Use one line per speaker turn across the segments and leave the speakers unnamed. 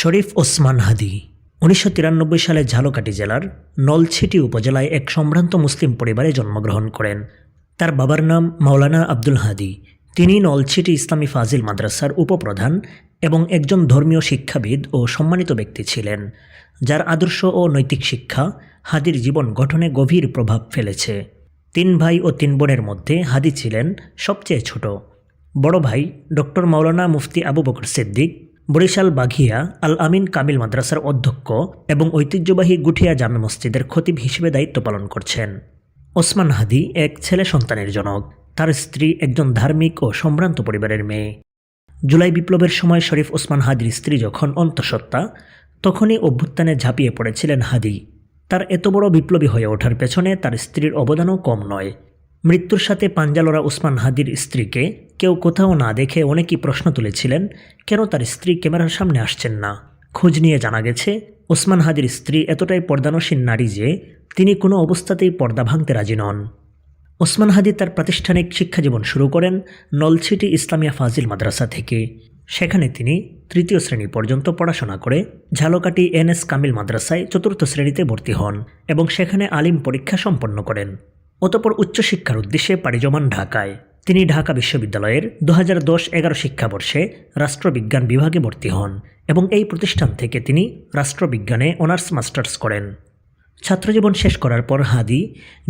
শরীফ ওসমান হাদি, উনিশশো তিরানব্বই সালে ঝালকাঠি জেলার নলছিটি উপজেলায় এক সম্ভ্রান্ত মুসলিম পরিবারে জন্মগ্রহণ করেন। তার বাবার নাম মাওলানা আব্দুল হাদি। তিনি নলছিটি ইসলামী ফাজিল মাদ্রাসার উপপ্রধান এবং একজন ধর্মীয় শিক্ষাবিদ ও সম্মানিত ব্যক্তি ছিলেন, যার আদর্শ ও নৈতিক শিক্ষা হাদির জীবন গঠনে গভীর প্রভাব ফেলেছে। তিন ভাই ও তিন বোনের মধ্যে হাদি ছিলেন সবচেয়ে ছোট। বড় ভাই ডক্টর মাওলানা মুফতি আবু বকর সিদ্দিক বরিশাল বাঘিয়া আল আমিন কামিল মাদ্রাসার অধ্যক্ষ এবং ঐতিহ্যবাহী গুঠিয়া জামে মসজিদের খতিব হিসেবে দায়িত্ব পালন করছেন। ওসমান হাদি এক ছেলে সন্তানের জনক। তার স্ত্রী একজন ধার্মিক ও সম্ভ্রান্ত পরিবারের মেয়ে। জুলাই বিপ্লবের সময় শরীফ ওসমান হাদির স্ত্রী যখন অন্তঃসত্ত্বা, তখনই অভ্যুত্থানে ঝাঁপিয়ে পড়েছিলেন হাদি। তার এত বড় বিপ্লবী হয়ে ওঠার পেছনে তার স্ত্রীর অবদানও কম নয়। মৃত্যুর সাথে পাঞ্জালরা উসমান হাদির স্ত্রীকে কেউ কোথাও না দেখে অনেকেই প্রশ্ন তুলেছিলেন, কেন তার স্ত্রী ক্যামেরার সামনে আসছেন না? খোঁজ নিয়ে জানা গেছে ওসমান হাদির স্ত্রী এতটাই পর্দানসীন নারী যে তিনি কোনো অবস্থাতেই পর্দা ভাঙতে রাজি নন। ওসমান হাদি তার প্রাতিষ্ঠানিক শিক্ষাজীবন শুরু করেন নলছিটি ইসলামিয়া ফাজিল মাদ্রাসা থেকে। সেখানে তিনি তৃতীয় শ্রেণি পর্যন্ত পড়াশোনা করে ঝালকাটি এনএস কামিল মাদ্রাসায় চতুর্থ শ্রেণীতে ভর্তি হন এবং সেখানে আলিম পরীক্ষা সম্পন্ন করেন। অতপর উচ্চশিক্ষার উদ্দেশ্যে পাড়ি জমান ঢাকায়। তিনি ঢাকা বিশ্ববিদ্যালয়ের দু হাজার দশ এগারো শিক্ষাবর্ষে রাষ্ট্রবিজ্ঞান বিভাগে ভর্তি হন এবং এই প্রতিষ্ঠান থেকে তিনি রাষ্ট্রবিজ্ঞানে অনার্স মাস্টার্স করেন। ছাত্রজীবন শেষ করার পর হাদি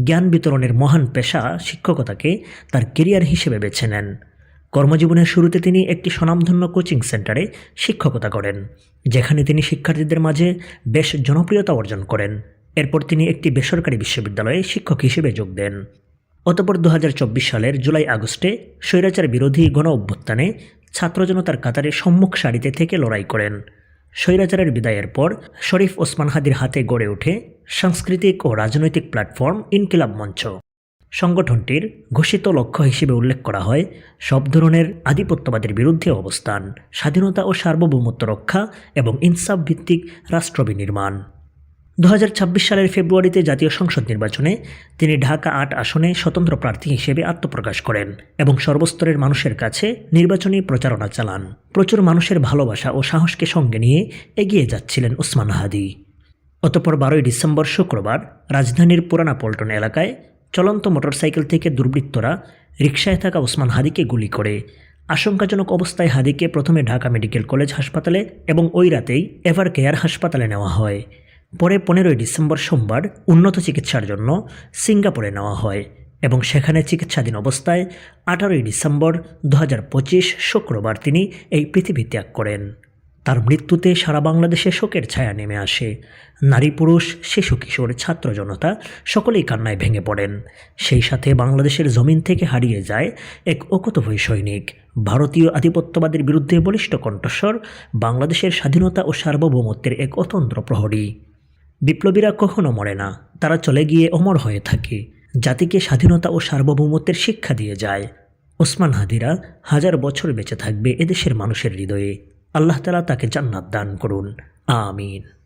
জ্ঞান বিতরণের মহান পেশা শিক্ষকতাকে তার কেরিয়ার হিসেবে বেছে নেন। কর্মজীবনের শুরুতে তিনি একটি স্বনামধন্য কোচিং সেন্টারে শিক্ষকতা করেন, যেখানে তিনি শিক্ষার্থীদের মাঝে বেশ জনপ্রিয়তা অর্জন করেন। এরপর তিনি একটি বেসরকারি বিশ্ববিদ্যালয়ে শিক্ষক হিসেবে যোগ দেন। অতপর দু হাজার চব্বিশ সালের জুলাই আগস্টে স্বৈরাচার বিরোধী গণ অভ্যুত্থানে ছাত্র জনতার কাতারে সম্মুখ সারিতে থেকে লড়াই করেন। স্বৈরাচারের বিদায়ের পর শরীফ ওসমান হাদির হাতে গড়ে ওঠে সাংস্কৃতিক ও রাজনৈতিক প্ল্যাটফর্ম ইনকিলাব মঞ্চ। সংগঠনটির ঘোষিত লক্ষ্য হিসেবে উল্লেখ করা হয় সব ধরনের আধিপত্যবাদের বিরুদ্ধে অবস্থান, স্বাধীনতা ও সার্বভৌমত্ব রক্ষা এবং ইনসাফ ভিত্তিক রাষ্ট্র বিনির্মাণ। দু হাজার ছাব্বিশ সালের ফেব্রুয়ারিতে জাতীয় সংসদ নির্বাচনে তিনি ঢাকা আট আসনে স্বতন্ত্র প্রার্থী হিসেবে আত্মপ্রকাশ করেন এবং সর্বস্তরের মানুষের কাছে নির্বাচনী প্রচারণা চালান। প্রচুর মানুষের ভালোবাসা ও সাহসকে সঙ্গে নিয়ে এগিয়ে যাচ্ছিলেন ওসমান হাদি। অতপর বারোই ডিসেম্বর শুক্রবার রাজধানীর পুরানা পল্টন এলাকায় চলন্ত মোটরসাইকেল থেকে দুর্বৃত্তরা রিকশায় থাকা ওসমান হাদিকে গুলি করে। আশঙ্কাজনক অবস্থায় হাদিকে প্রথমে ঢাকা মেডিকেল কলেজ হাসপাতালে এবং ওই রাতেই এভার কেয়ার হাসপাতালে নেওয়া হয়। পরে পনেরোই ডিসেম্বর সোমবার উন্নত চিকিৎসার জন্য সিঙ্গাপুরে নেওয়া হয় এবং সেখানে চিকিৎসাধীন অবস্থায় আঠারোই ডিসেম্বর দু হাজার পঁচিশ শুক্রবার তিনি এই পৃথিবী ত্যাগ করেন। তার মৃত্যুতে সারা বাংলাদেশে শোকের ছায়া নেমে আসে। নারী পুরুষ, শিশু, কিশোর, ছাত্র জনতা সকলেই কান্নায় ভেঙে পড়েন। সেই সাথে বাংলাদেশের জমিন থেকে হারিয়ে যায় এক অকুতভয় সৈনিক। ভারতীয় আধিপত্যবাদের বিরুদ্ধে বলিষ্ঠ কণ্ঠস্বর বাংলাদেশের স্বাধীনতা ও সার্বভৌমত্বের এক অতন্ত্র প্রহরী। বিপ্লবীরা কখনো মরে না। তারা চলে গিয়ে অমর হয়ে থাকে। জাতিকে স্বাধীনতা ও সার্বভৌমত্বের শিক্ষা দিয়ে যায়। ওসমান হাদিরা হাজার বছর বেঁচে থাকবে এদেশের মানুষের হৃদয়ে। আল্লাহ তালা তাকে জান্নাত দান করুন। আমিন।